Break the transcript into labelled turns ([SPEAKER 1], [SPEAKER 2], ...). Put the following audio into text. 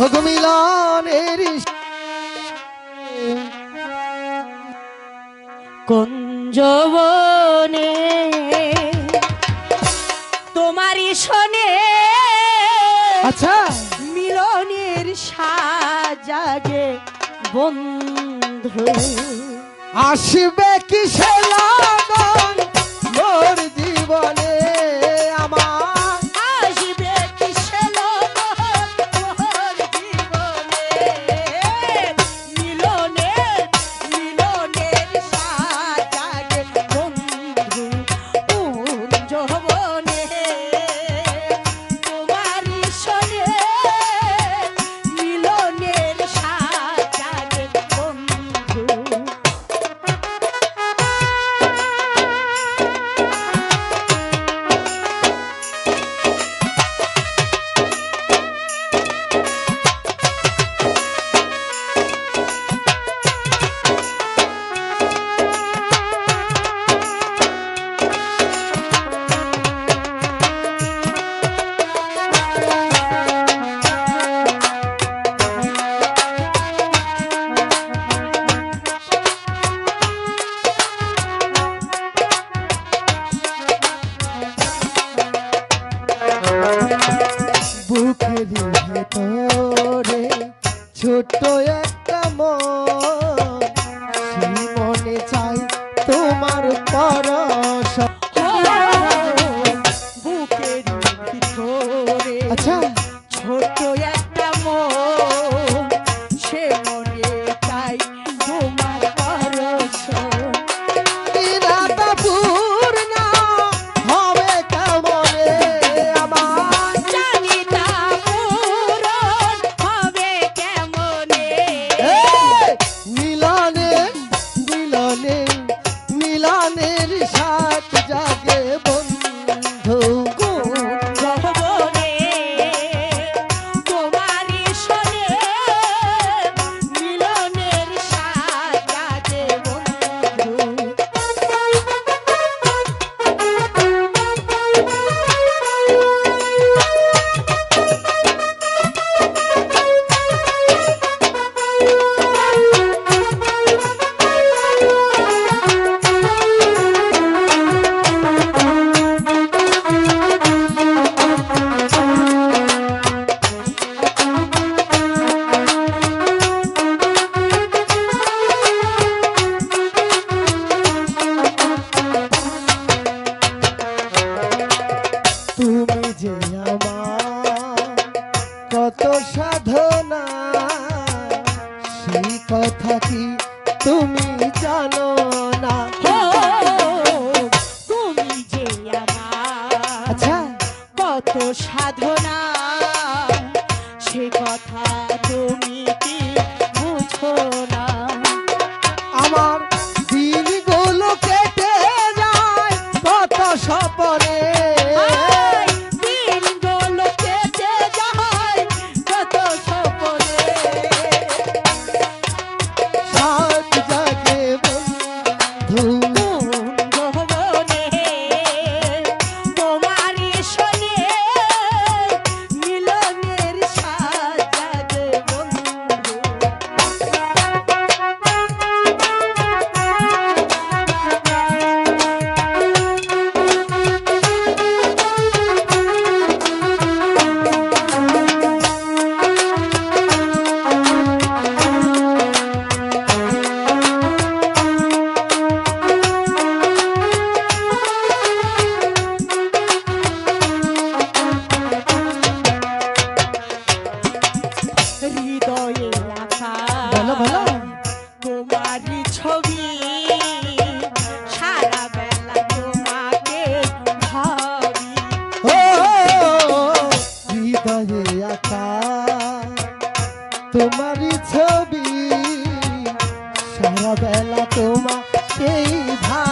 [SPEAKER 1] ভগমিলানের
[SPEAKER 2] কুঞ্জবনে তোমারই শোনে
[SPEAKER 1] আচ্ছা।
[SPEAKER 2] মিলনের সাজাগে বন্ধু।
[SPEAKER 1] আসবে
[SPEAKER 2] কি সেলাম You don't
[SPEAKER 1] know. যে আমার কত সাধনা সেই কথা কি তুমি জানো না? সেই ভা